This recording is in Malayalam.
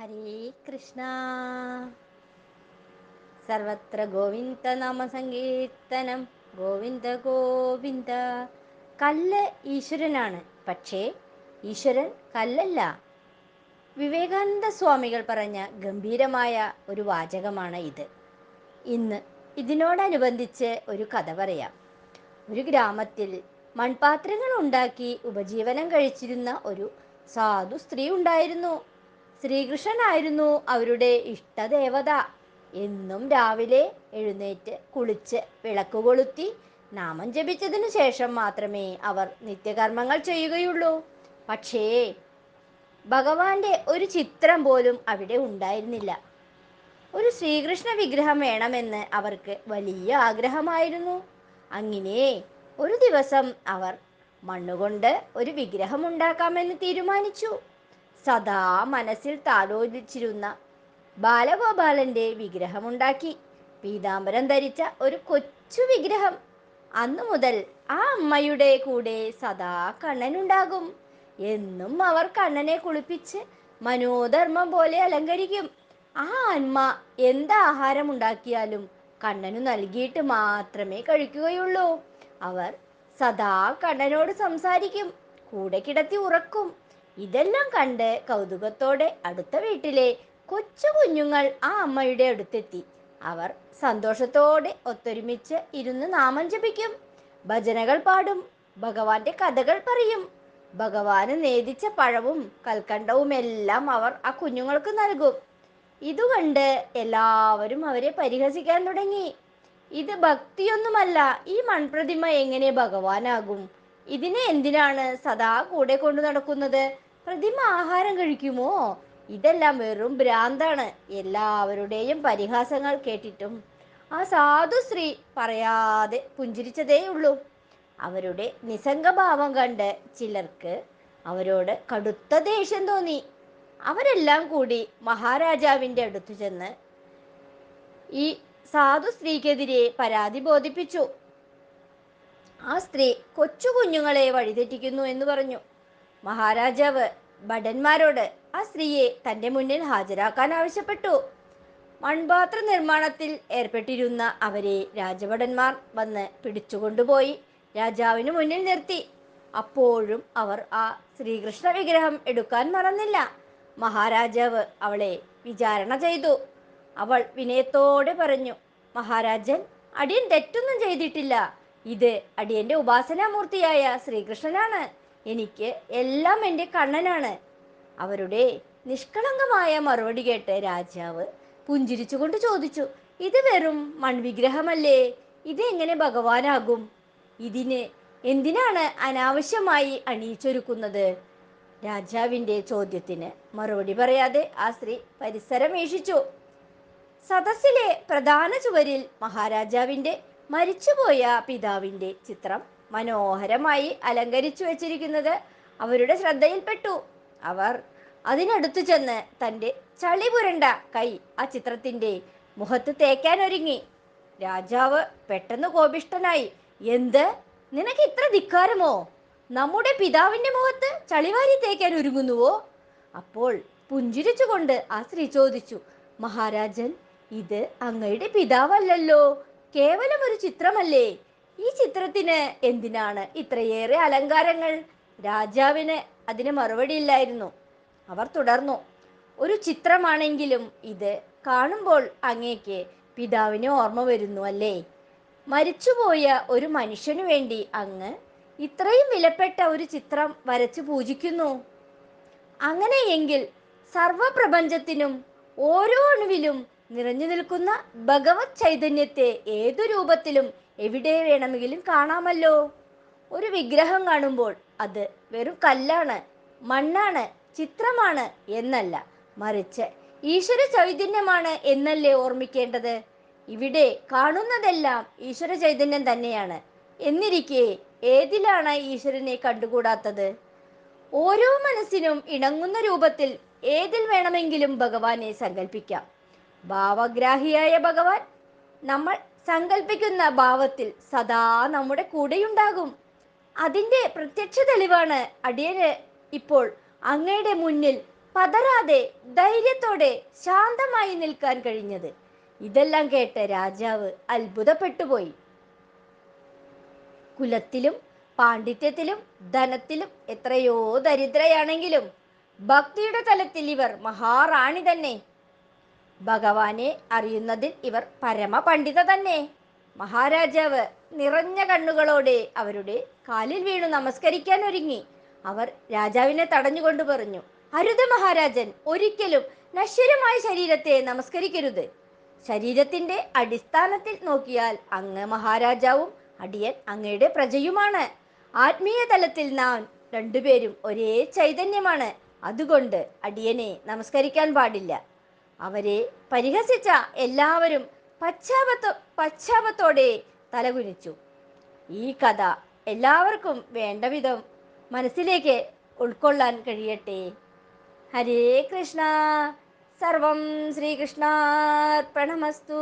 ഹരേ കൃഷ്ണ. സർവത്ര ഗോവിന്ദ നാമ സങ്കീർത്തനം ഗോവിന്ദ ഗോവിന്ദ. കല്ല് ഈശ്വരനാണ്. പക്ഷേ ഈശ്വരൻ കല്ലല്ല. വിവേകാനന്ദ സ്വാമികൾ പറഞ്ഞ ഗംഭീരമായ ഒരു വാചകമാണ് ഇത്. ഇന്ന് ഇതിനോടനുബന്ധിച്ച് ഒരു കഥ പറയാം. ഒരു ഗ്രാമത്തിൽ മൺപാത്രങ്ങൾ ഉണ്ടാക്കി ഉപജീവനം കഴിച്ചിരുന്ന ഒരു സാധു സ്ത്രീ ഉണ്ടായിരുന്നു. ശ്രീകൃഷ്ണനായിരുന്നു അവരുടെ ഇഷ്ടദേവത. എന്നും രാവിലെ എഴുന്നേറ്റ് കുളിച്ച് വിളക്ക് കൊളുത്തി നാമം ജപിച്ചതിനു ശേഷം മാത്രമേ അവർ നിത്യകർമ്മങ്ങൾ ചെയ്യുകയുള്ളൂ. പക്ഷേ ഭഗവാന്റെ ഒരു ചിത്രം പോലും അവിടെ ഉണ്ടായിരുന്നില്ല. ഒരു ശ്രീകൃഷ്ണ വിഗ്രഹം വേണമെന്ന് അവർക്ക് വലിയ ആഗ്രഹമായിരുന്നു. അങ്ങനെ ഒരു ദിവസം അവർ മണ്ണുകൊണ്ട് ഒരു വിഗ്രഹം ഉണ്ടാക്കാമെന്ന് തീരുമാനിച്ചു. സദാ മനസ്സിൽ താലോചിച്ചിരുന്ന ബാലഗോപാലന്റെ വിഗ്രഹമുണ്ടാക്കി. പീതാംബരം ധരിച്ച ഒരു കൊച്ചു വിഗ്രഹം. അന്നു മുതൽ ആ അമ്മയുടെ കൂടെ സദാ കണ്ണനുണ്ടാകും. എന്നും അവർ കണ്ണനെ കുളിപ്പിച്ച് മനോധർമ്മം പോലെ അലങ്കരിക്കും. ആ അമ്മ എന്ത് ആഹാരം ഉണ്ടാക്കിയാലും കണ്ണനു നൽകിയിട്ട് മാത്രമേ കഴിക്കുകയുള്ളൂ. അവർ സദാ കണ്ണനോട് സംസാരിക്കും. കൂടെ കിടത്തി ഉറക്കും. ഇതെല്ലാം കണ്ട് കൗതുകത്തോടെ അടുത്ത വീട്ടിലെ കൊച്ചു കുഞ്ഞുങ്ങൾ ആ അമ്മയുടെ അടുത്തെത്തി. അവർ സന്തോഷത്തോടെ ഒത്തൊരുമിച്ച് ഇരുന്ന് നാമം ജപിക്കും. ഭജനകൾ പാടും ഭഗവാന്റെ കഥകൾ പറയും. ഭഗവാന് നേദിച്ച പഴവും കൽക്കണ്ടവും എല്ലാം അവർ ആ കുഞ്ഞുങ്ങൾക്ക് നൽകും. ഇതുകണ്ട് എല്ലാവരും അവരെ പരിഹസിക്കാൻ തുടങ്ങി. ഇത് ഭക്തിയൊന്നുമല്ല ഈ മൺപ്രതിമ എങ്ങനെ ഭഗവാനാകും? ഇതിനെ എന്തിനാണ് സദാ കൂടെ കൊണ്ടു നടക്കുന്നത്? പ്രതിമ ആഹാരം കഴിക്കുമോ? ഇതെല്ലാം വെറും ഭ്രാന്താണ്. എല്ലാവരുടെയും പരിഹാസങ്ങൾ കേട്ടിട്ടും ആ സാധു സ്ത്രീ പറയാതെ പുഞ്ചിരിച്ചതേ ഉള്ളൂ. അവരുടെ നിസംഗഭാവം കണ്ട് ചിലർക്ക് അവരോട് കടുത്ത ദേഷ്യം തോന്നി. അവരെല്ലാം കൂടി മഹാരാജാവിന്റെ അടുത്തു ചെന്ന് ഈ സാധു സ്ത്രീക്കെതിരെ പരാതി ബോധിപ്പിച്ചു. ആ സ്ത്രീ കൊച്ചു കുഞ്ഞുങ്ങളെ വഴിതെറ്റിക്കുന്നു എന്ന് പറഞ്ഞു. മഹാരാജാവ് ഭടന്മാരോട് ആ സ്ത്രീയെ തന്റെ മുന്നിൽ ഹാജരാക്കാൻ ആവശ്യപ്പെട്ടു. മൺപാത്ര നിർമ്മാണത്തിൽ ഏർപ്പെട്ടിരുന്ന അവരെ രാജഭടന്മാർ വന്ന് പിടിച്ചുകൊണ്ടുപോയി രാജാവിന് മുന്നിൽ നിർത്തി. അപ്പോഴും അവർ ആ ശ്രീകൃഷ്ണ വിഗ്രഹം എടുക്കാൻ മറന്നില്ല. മഹാരാജാവ് അവളെ വിചാരണ ചെയ്തു. അവൾ വിനയത്തോടെ പറഞ്ഞു മഹാരാജൻ അടിയൻ തെറ്റൊന്നും ചെയ്തിട്ടില്ല. ഇത് അടിയന്റെ ഉപാസനാമൂർത്തിയായ ശ്രീകൃഷ്ണനാണ്. എനിക്ക് എല്ലാം എന്റെ കണ്ണനാണ്. അവരുടെ നിഷ്കളങ്കമായ മറുപടി കേട്ട് രാജാവ് പുഞ്ചിരിച്ചുകൊണ്ട് ചോദിച്ചു ഇത് വെറും മൺവിഗ്രഹമല്ലേ? ഇത് എങ്ങനെ ഭഗവാനാകും? ഇതിന് എന്തിനാണ് അനാവശ്യമായി അണിയിച്ചൊരുക്കുന്നത്? രാജാവിന്റെ ചോദ്യത്തിന് മറുപടി പറയാതെ ആ സ്ത്രീ പരിസരം വീക്ഷിച്ചു സദസ്സിലെ പ്രധാന ചുവരിൽ മഹാരാജാവിന്റെ മരിച്ചുപോയ പിതാവിന്റെ ചിത്രം മനോഹരമായി അലങ്കരിച്ചു വച്ചിരിക്കുന്നത് അവരുടെ ശ്രദ്ധയിൽപ്പെട്ടു. അവർ അതിനടുത്തു ചെന്ന് തന്റെ ചളി പുരണ്ട കൈ ആ ചിത്രത്തിന്റെ മുഖത്ത് തേക്കാൻ ഒരുങ്ങി. രാജാവ് പെട്ടെന്ന് കോപിഷ്ടനായി എന്ത്? നിനക്ക് ഇത്ര ധിക്കാരമോ? നമ്മുടെ പിതാവിന്റെ മുഖത്ത് ചളിവാരി തേക്കാൻ ഒരുങ്ങുന്നുവോ? അപ്പോൾ പുഞ്ചിരിച്ചുകൊണ്ട് ആ സ്ത്രീ ചോദിച്ചു മഹാരാജൻ ഇത് അങ്ങയുടെ പിതാവല്ലല്ലോ. കേവലം ഒരു ചിത്രമല്ലേ? ഈ ചിത്രത്തിന് എന്തിനാണ് ഇത്രയേറെ അലങ്കാരങ്ങൾ? രാജാവിന് അതിന് മറുപടി ഇല്ലായിരുന്നു. അവർ തുടർന്നു. ഒരു ചിത്രമാണെങ്കിലും ഇത് കാണുമ്പോൾ അങ്ങേക്ക് പിതാവിന് ഓർമ്മ വരുന്നു അല്ലേ? മരിച്ചുപോയ ഒരു മനുഷ്യനു വേണ്ടി അങ്ങ് ഇത്രയും വിലപ്പെട്ട ഒരു ചിത്രം വരച്ച് പൂജിക്കുന്നു. അങ്ങനെയെങ്കിൽ സർവപ്രപഞ്ചത്തിനും ഓരോ അണുവിലും നിറഞ്ഞു നിൽക്കുന്ന ഭഗവത് ചൈതന്യത്തെ ഏതു രൂപത്തിലും എവിടെ വേണമെങ്കിലും കാണാമല്ലോ. ഒരു വിഗ്രഹം കാണുമ്പോൾ അത് വെറും കല്ലാണ് മണ്ണാണ് ചിത്രമാണ് എന്നല്ല മറിച്ച് ഈശ്വര ചൈതന്യമാണ് എന്നല്ലേ ഓർമ്മിക്കേണ്ടത്? ഇവിടെ കാണുന്നതെല്ലാം ഈശ്വര ചൈതന്യം തന്നെയാണ്. എന്നിരിക്കെ ഏതിലാണ് ഈശ്വരനെ കണ്ടുകൂടാത്തത്? ഓരോ മനസ്സിനും ഇണങ്ങുന്ന രൂപത്തിൽ ഏതിൽ വേണമെങ്കിലും ഭഗവാനെ സങ്കല്പിക്കാം. ഭാവഗ്രാഹിയായ ഭഗവാൻ നമ്മൾ സങ്കല്പിക്കുന്ന ഭാവത്തിൽ സദാ നമ്മുടെ കൂടെയുണ്ടാകും. അതിന്റെ പ്രത്യക്ഷ തെളിവാണ് അടിയന് ഇപ്പോൾ അങ്ങയുടെ മുന്നിൽ പതരാതെ ധൈര്യത്തോടെ ശാന്തമായി നിൽക്കാൻ കഴിഞ്ഞത്. ഇതെല്ലാം കേട്ട രാജാവ് അത്ഭുതപ്പെട്ടുപോയി. കുലത്തിലും പാണ്ഡിത്യത്തിലും ധനത്തിലും എത്രയോ ദരിദ്രയാണെങ്കിലും ഭക്തിയുടെ തലത്തിൽ ഇവർ മഹാറാണി തന്നെ. ഭഗവാനെ അറിയുന്നതിൽ ഇവർ പരമ പണ്ഡിത തന്നെ മഹാരാജാവ് നിറഞ്ഞ കണ്ണുകളോടെ അവരുടെ കാലിൽ വീണു നമസ്കരിക്കാൻ ഒരുങ്ങി. അവർ രാജാവിനെ തടഞ്ഞുകൊണ്ട് പറഞ്ഞു അരുത് മഹാരാജൻ ഒരിക്കലും നശ്വരമായ ശരീരത്തെ നമസ്കരിക്കരുത്. ശരീരത്തിന്റെ അടിസ്ഥാനത്തിൽ നോക്കിയാൽ അങ്ങ് മഹാരാജാവും അടിയൻ അങ്ങയുടെ പ്രജയുമാണ്. ആത്മീയ തലത്തിൽ നാം രണ്ടുപേരും ഒരേ ചൈതന്യമാണ്. അതുകൊണ്ട് അടിയനെ നമസ്കരിക്കാൻ പാടില്ല. അവരെ പരിഹസിച്ച എല്ലാവരും പശ്ചാപത്ത പശ്ചാപത്തോടെ തലകുനിച്ചു. ഈ കഥ എല്ലാവർക്കും വേണ്ട വിധം മനസ്സിലേക്ക് ഉൾക്കൊള്ളാൻ കഴിയട്ടെ. ഹരേ കൃഷ്ണ. സർവം ശ്രീകൃഷ്ണാർപ്പണമസ്തു.